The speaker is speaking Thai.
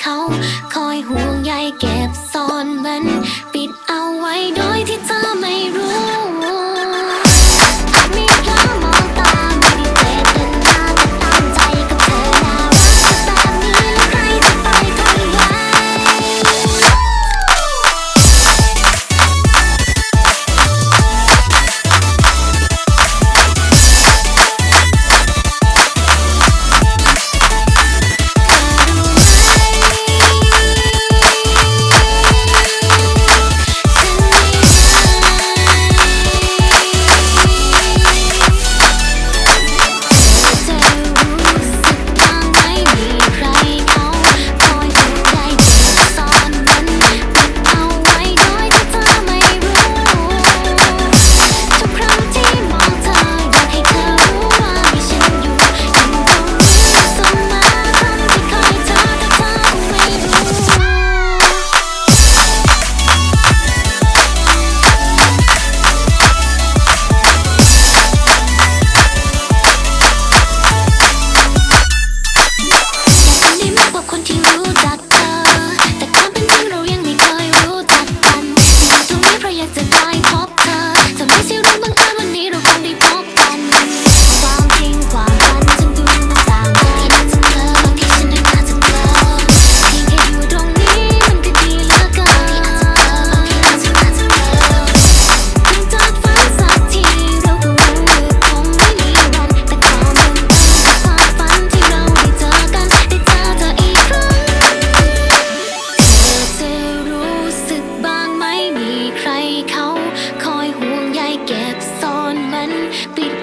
เขา คอยห่วงใยเก็บซ่อนมัน be